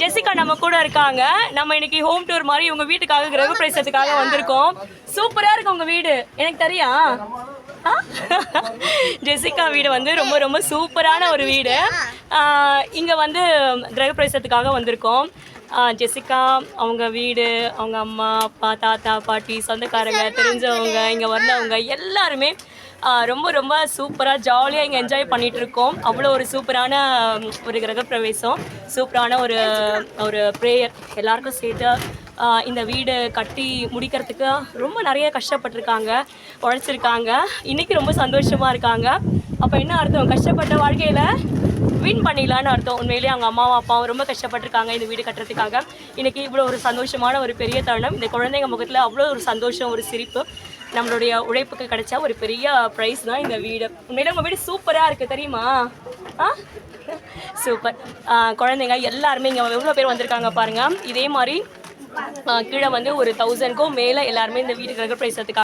Jessica நம்ம கூட இருக்காங்க. நம்ம இன்னைக்கு ஹோம் டூர் மாதிரி உங்க வீட்டுக்காக கிரக பிரவேசத்துக்காக வந்திருக்கோம். சூப்பரா இருக்கு உங்க வீடு. எனக்கு தெரியும் ஜெசிகா வீடு வந்து ரொம்ப ரொம்ப சூப்பரான ஒரு வீடு. இங்கே இங்க வந்து கிரகப்பிரவேசத்துக்காக வந்திருக்கோம். ஜெசிகா அவங்க வீடு அவங்க அம்மா அப்பா தாத்தா பாட்டி சொந்தக்காரங்க தெரிஞ்சவங்க இங்கே வந்தவங்க எல்லாருமே ரொம்ப ரொம்ப சூப்பராக ஜாலியாக இங்கே என்ஜாய் பண்ணிட்டு இருக்கோம் அவ்வளோ ஒரு சூப்பரான ஒரு கிரகப்பிரவேசம். சூப்பரான ஒரு ஒரு ப்ரேயர் எல்லாருக்கும் சேர்த்து இந்த வீடு கட்டி முடிக்கிறதுக்கு ரொம்ப நிறைய கஷ்டப்பட்டிருக்காங்க உழைச்சிருக்காங்க. இன்னைக்கு ரொம்ப சந்தோஷமாக இருக்காங்க. அப்போ என்ன அர்த்தம்? கஷ்டப்பட்ட வாழ்க்கையில் வின் பண்ணிடலான்னு அர்த்தம். உண்மையிலேயே அவங்க அம்மாவும் அப்பாவும் ரொம்ப கஷ்டப்பட்டிருக்காங்க இந்த வீடு கட்டுறதுக்காக. இன்றைக்கி இவ்வளோ ஒரு சந்தோஷமான ஒரு பெரிய தருணம். இந்த குழந்தைங்க முகத்தில் அவ்வளோ ஒரு சந்தோஷம் ஒரு சிரிப்பு. நம்மளுடைய உழைப்புக்கு கிடைச்ச ஒரு பெரிய ப்ரைஸ் தான் இந்த வீடு. உண்மையிலே உங்கள் வீடு சூப்பராக இருக்குது தெரியுமா? ஆ? சூப்பர் குழந்தைங்க எல்லாருமே இங்கே எவ்வளோ பேர் வந்திருக்காங்க பாருங்கள் இதே மாதிரி கீழே வந்து ஒரு தௌசண்ட்க்கும் மேலே எல்லாருமே இந்த வீடு ப்ரைஸ் எடுத்துக்காங்க